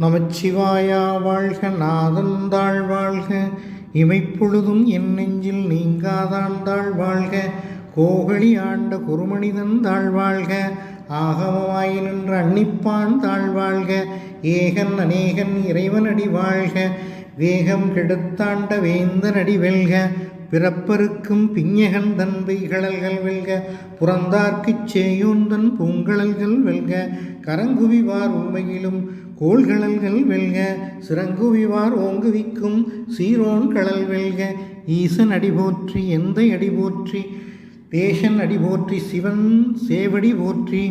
நமச்சிவாயா வாழ்க நாதந்தாள் வாழ்க. இமைப்பொழுதும் என் நெஞ்சில் நீங்காதாண்டாள் வாழ்க. கோகழி ஆண்ட குருமனிதன் தாழ்வாழ்க ஆகமமாய் நின்ற அன்னிப்பான் தாழ் வாழ்க. ஏகன் அநேகன் இறைவனடி வாழ்க. வேகம் கெடுத்தாண்ட வேந்தனடி வெல்க. பிறப்பருக்கும் பிஞகன் தன்பை கழல்கள் வெல்க. புறந்தார்க்குச் சேயோந்தன் பூங்கழல்கள் வெல்க. கரங்குவிவார் உண்மையிலும் கோள்கழல்கள் வெல்க சிறங்குவிவார் ஓங்குவிக்கும் சீரோன் கடல் வெல்க ஈசன் அடி போற்றி எந்த அடி போற்றி தேசன் அடி போற்றி சிவன் சேவடி போற்றி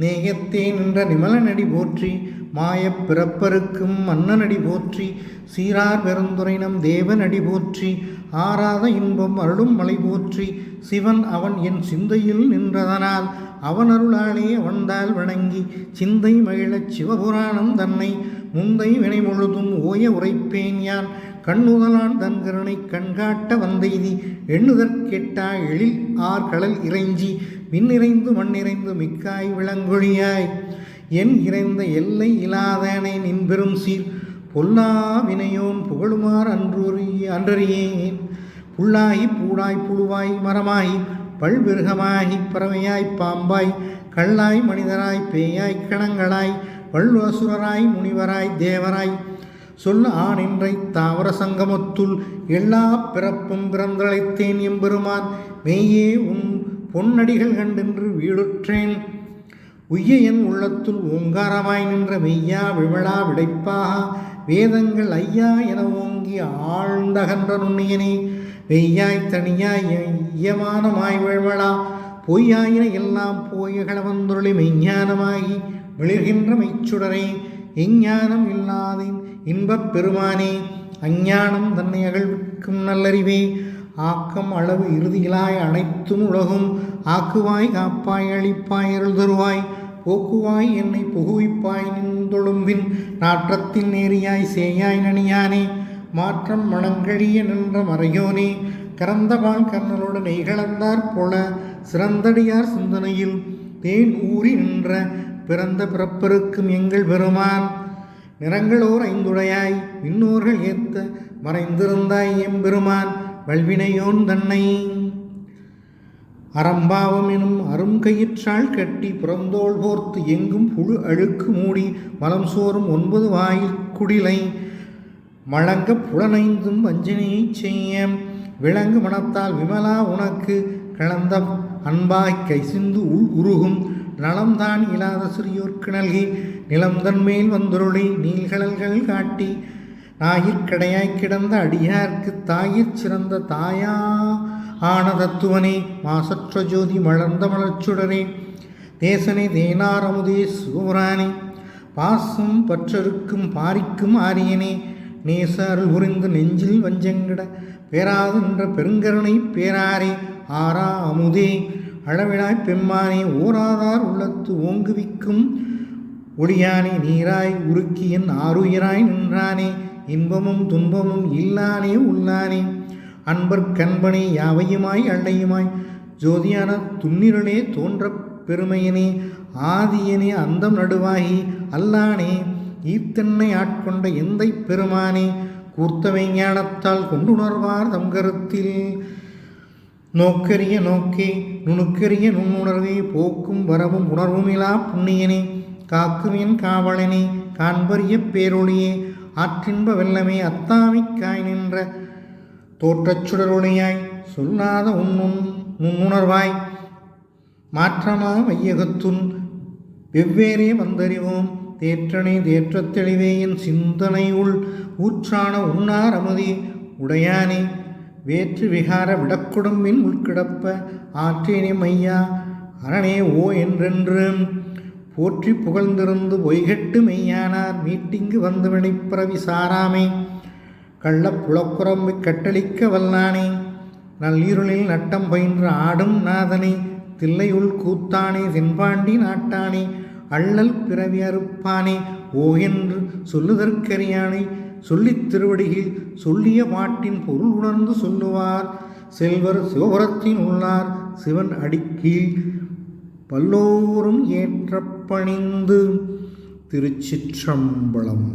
நேயத்தே நின்ற நிமலன் அடி போற்றி மாயப் பிறப்பருக்கும் மன்னனடி போற்றி சீரார் பெருந்துரைனம் தேவனடி போற்றி ஆராத இன்பம் அருளும் மலை போற்றி சிவன் அவன் என் சிந்தையில் நின்றதனால் அவன் அருளாலே அவன்தால் வணங்கி சிந்தை மகிழச் சிவபுராணம் தன்னை முந்தை வினை முழுதும் ஓய உரைப்பேன் யான் கண்ணுதலான் தன் கருணை கண்காட்ட வந்தெய்தி எண்ணுதற்கெட்டா எழில் ஆர் கடல் இறைஞ்சி மின்னிறைந்து மண்ணிறைந்து மிக்காய் விளங்கொழியாய். என் இறைந்த எல்லை இலாதனை நின்பெரும் சீர். பொல்லா வினையோன் புகழுமார் அன்றொறி அன்றறியேன். புல்லாகி பூடாய் புழுவாய் மரமாய் பல்விருகமாகி பறவையாய் பாம்பாய் கல்லாய் மனிதராய் பேயாய் கணங்களாய் வல்வசுரராய் முனிவராய் தேவராய். சொல்ல ஆனின்றை தாவர சங்கமத்துள் எல்லா பிறப்பும் பிறந்தழைத்தேன் எம்பெருமான். மெய்யே உன் பொன்னடிகள் கண்டென்று வீடுற்றேன். உய்ய என் உள்ளத்துள் ஓங்காரமாய் நின்ற மெய்யா விமலா விடைப்பாக வேதங்கள் ஐயா என ஓங்கி ஆழ்ந்தகன்ற நுண்ணியனே வெய்யாய் தனியாய் ஐயமானமாய் விழவளா பொய்யாயின எல்லாம் போயகள வந்துருளி மெய்ஞானமாகி விளிர்கின்ற மெய்ச்சுடரே எஞ்ஞானம் இல்லாதேன் இன்பப் பெருமானே அஞ்ஞானம் தன்னை அகழ்விக்கும் நல்லறிவே ஆக்கம் அளவு இறுதியிலாய் அனைத்தும் உலகும் ஆக்குவாய் காப்பாய் அழிப்பாய் அருள் தருவாய் போக்குவாய் என்னை புகுவிப்பாய் நின்றொழும்பின் நாற்றத்தின் நேரியாய் சேயாய் நனியானே. மாற்றம் மணங்கழிய நின்ற மறையோனே. கறந்தவாள் கர்ணனுடன் நெய்களந்தார் போல சிறந்தடியார் சிந்தனையில் தேன் ஊறி நின்ற பிறந்த பிறப்பருக்கும் எங்கள் பெருமான். நிறங்களோர் ஐந்துடையாய் விண்ணோர்கள் ஏத்த மறைந்திருந்தாய் எம்பெருமான். வல்வினையோன் தன்னை அறம்பாவம் எனும் அரும் கயிற்றால் கட்டி புறந்தோள் போர்த்து எங்கும் புழு அழுக்கு மூடி மலம் சோறும் ஒன்பது வாயில் குடிலை. மழங்க புலனைந்தும் வஞ்சனையைச் செய்ய விலங்கு மனத்தால் விமலா உனக்கு கிளந்த அன்பாய் கை சிந்து உள் உருகும் நலம்தான் இல்லாத சிறியோர்க்கு நல்கி நிலம்தன் மேல் வந்துருளி நீள்கடல்கள் காட்டி. நாயிற்கடையாய் கிடந்த அடியார்க்கு தாயிற் சிறந்த தாயா ஆனதத்துவனே மாசற்ற ஜோதி மலர்ந்த மலர்ச்சுடரே. தேசனே தேனாரமுதே சிவபுரானே பாசம் பற்றருக்கும் பாரிக்கும் ஆரியனே. நேச அருள் புரிந்து நெஞ்சில் வஞ்சங்கிட பேராதென்ற பெருங்கருணை பேராரே. ஆரா அமுதே அளவிழாய் பெம்மானே ஓராதார் உள்ளத்து ஓங்குவிக்கும் ஒளியானே. நீராய் உருக்கியன் ஆறுயிராய் நின்றானே. இன்பமும் துன்பமும் இல்லானே உள்ளானே. அன்பர் கண்பனே யாவையுமாய் அள்ளையுமாய் ஜோதியான துன்னிரளே தோன்றப் பெருமையனே ஆதியனே அந்தம் நடுவாகி அல்லானே ஈத்தன்னை ஆட்கொண்ட எந்தை பெருமானே கூர்த்தவை ஞானத்தால் கொண்டுணர்வார் தம் கருத்தில் நோக்கரிய நோக்கே நுணுக்கரிய நுண்ணுணர்வே போக்கும் வரவும் உணர்வுமிலா புண்ணியனே காக்கும் என் காவலனே காண்பரிய பேரொழியே ஆற்றின்ப வெள்ளமே அத்தாமிக்காய் நின்ற தோற்றச்சுடருணையாய் சொல்லாத உன்னுன் நுண்ணுணர்வாய் மாற்றமா மையகத்துன் வெவ்வேறே வந்தறிவோம். தேற்றனை தேற்றத் தெளிவேயின் சிந்தனை உள் ஊற்றான உண்ணார் அமுதி உடையானே. வேற்று விகார விடக்குடும்பின் உள்கிடப்ப ஆற்றேனே மையா. அரணே ஓ என்றென்று போற்றி புகழ்ந்திருந்து பொய்கட்டு மெய்யானார். மீட்டிங்கு வந்து வினைப்பிறவி சாராமே. கள்ள புலக்குரம்பை கட்டளிக்க வல்லானே நல்லீருளில் நட்டம் பயின்ற ஆடும் நாதனே தில்லையுள் கூத்தானே தென்பாண்டி நாட்டானே அள்ளல் பிறவி அறுப்பானே ஓ என்று சொல்லுதற்கரியானை சொல்லித் திருவடியில் சொல்லிய பாட்டின் பொருள் உணர்ந்து சொல்லுவார் செல்வர் சிவபுரத்தின் உள்ளார் சிவன் அடிக்கீழ் பல்லோரும் ஏற்ற பணிந்து திருச்சிற்றம்பலம்.